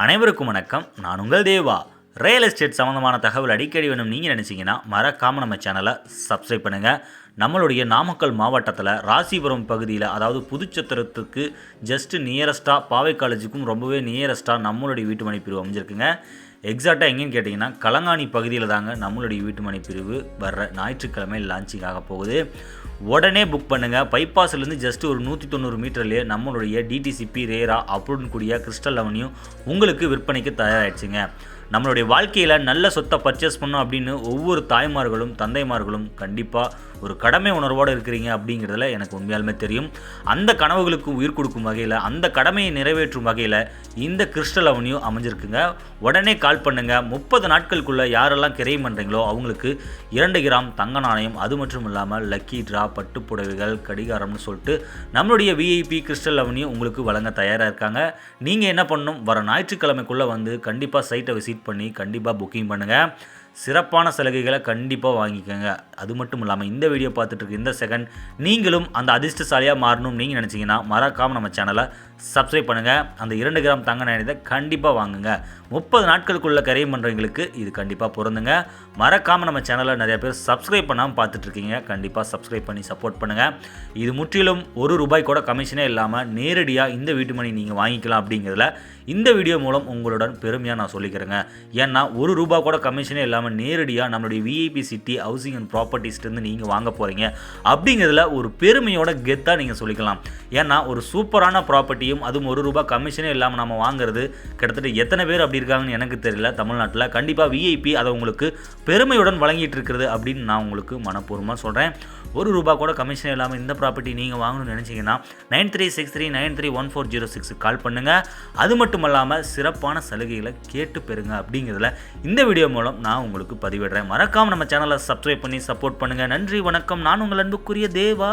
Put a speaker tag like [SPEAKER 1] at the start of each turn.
[SPEAKER 1] அனைவருக்கும் வணக்கம். நான் உங்கள் தேவா. ரியல் எஸ்டேட் சம்மந்தமான தகவல் அடிக்கடி வேணும் நீங்கள் நினச்சிங்கன்னா மறக்காமல் நம்ம சேனலை சப்ஸ்கிரைப் பண்ணுங்கள் நம்மளுடைய நாமக்கல் மாவட்டத்தில் ராசிபுரம் பகுதியில் அதாவது புதுச்சத்திரத்துக்கு ஜஸ்ட் நியரஸ்ட்டாக பாவை காலேஜுக்கும் ரொம்பவே நியரஸ்ட்டாக நம்மளுடைய வீட்டு மனை பிரிவு அமைஞ்சிருக்குங்க எக்ஸாக்டாக எங்கேன்னு கேட்டிங்கன்னா கலங்காணி பகுதியில் தாங்க நம்மளுடைய வீட்டு மனை பிரிவு வர்ற ஞாயிற்றுக்கிழமை லான்ச்சிங் ஆக போகுது. உடனே புக் பண்ணுங்கள் பைபாஸ்லேருந்து ஜஸ்ட் ஒரு நூற்றி தொண்ணூறு மீட்டர்லேயே நம்மளுடைய டிடிசிபி ரேரா அப்ரூவ்னு கூடிய கிறிஸ்டல் லெவனையும் உங்களுக்கு விற்பனைக்கு தயாராகிடுச்சுங்க நம்மளுடைய வாழ்க்கையில் நல்ல சொத்தை பர்ச்சேஸ் பண்ணோம் அப்படின்னு ஒவ்வொரு தாய்மார்களும் தந்தைமார்களும் கண்டிப்பாக ஒரு கடமை உணர்வோடு இருக்கிறீங்க அப்படிங்கிறதுல எனக்கு உண்மையாலுமே தெரியும். அந்த கனவுகளுக்கு உயிர் கொடுக்கும் வகையில் அந்த கடமையை நிறைவேற்றும் வகையில் இந்த கிறிஸ்டல் அவனியூ அமைஞ்சிருக்குங்க. உடனே கால் பண்ணுங்கள் முப்பது நாட்களுக்குள்ளே யாரெல்லாம் கிரைம் பண்ணுறீங்களோ அவங்களுக்கு இரண்டு கிராம் தங்க நாணயம் அது மட்டும் இல்லாமல் லக்கி ட்ரா பட்டு புடவைகள் கடிகாரம்னு சொல்லிட்டு நம்மளுடைய விஐபி கிறிஸ்டல் அவனியூ உங்களுக்கு வழங்க தயாராக இருக்காங்க. நீங்கள் என்ன பண்ணணும்? வர ஞாயிற்றுக்கிழமைக்குள்ளே வந்து கண்டிப்பாக சைட்டை விசிட் பண்ணி கண்டிப்பாக புக்கிங் பண்ணுங்கள் சிறப்பான சலுகைகளை கண்டிப்பாக வாங்கிக்கோங்க. அது மட்டும் இல்லாமல் இந்த வீடியோ பார்த்துட்டு இருக்க இந்த செகண்ட் நீங்களும் அந்த அதிர்ஷ்டசாலியாக மாறணும்னு நீங்கள் நினச்சிங்கன்னா மறக்காமல் நம்ம சேனலை சப்ஸ்கிரைப் பண்ணுங்கள் அந்த இரண்டு கிராம் தங்க நாணயத்தை கண்டிப்பாக வாங்குங்க. முப்பது நாட்களுக்குள்ள கரையும் பண்ணுறவங்களுக்கு இது கண்டிப்பாக பொருந்துங்க. மறக்காமல் நம்ம சேனலை நிறைய பேர் சப்ஸ்கிரைப் பண்ணாமல் பார்த்துட்ருக்கீங்க. கண்டிப்பாக சப்ஸ்கிரைப் பண்ணி சப்போர்ட் பண்ணுங்கள் இது முற்றிலும் ஒரு ரூபாய் கூட கமிஷனே இல்லாமல் நேரடியாக இந்த வீட்டு மணி நீங்கள் வாங்கிக்கலாம் அப்படிங்கிறதுல இந்த வீடியோ மூலம் உங்களுடன் பெருமையாக நான் சொல்லிக்கிறேங்க. ஏன்னா ஒரு ரூபா கூட கமிஷனே இல்லாமல் நேரடியாக நம்மளுடைய விஐபி சிட்டி ஹவுசிங் அண்ட் ப்ராப்பர்ட்டிஸ்லேருந்து நீங்கள் வாங்க போகிறீங்க அப்படிங்கிறதுல ஒரு பெருமையோட கெத்தாக நீங்கள் சொல்லிக்கலாம். ஏன்னா ஒரு சூப்பரான ப்ராப்பர்ட்டி ப்ராப்பர்ட்டியும் அதுவும் ஒரு ரூபா கமிஷனே இல்லாமல் நம்ம வாங்குறது. கிட்டத்தட்ட எத்தனை பேர் அப்படி இருக்காங்கன்னு எனக்கு தெரியல. தமிழ்நாட்டில் கண்டிப்பாக விஐபி அதை உங்களுக்கு பெருமையுடன் வழங்கிட்டு இருக்கிறது அப்படின்னு நான் உங்களுக்கு மனப்பூர்வமாக சொல்கிறேன் ஒரு ரூபா கூட கமிஷன் இல்லாமல் இந்த ப்ராப்பர்ட்டி நீங்கள் வாங்கணும்னு நினச்சிங்கன்னா nine three six three nine three one four zero six call பண்ணுங்கள் அது மட்டும் இல்லாமல் சிறப்பான சலுகைகளை கேட்டு பெறுங்க அப்படிங்கிறதுல இந்த வீடியோ மூலம் நான் உங்களுக்கு பதிவிடுறேன். மறக்காமல் நம்ம சேனலை சப்ஸ்கிரைப் பண்ணி சப்போர்ட் பண்ணுங்கள் நன்றி வணக்கம். நான் உங்கள் அன்புக்குரிய தேவா.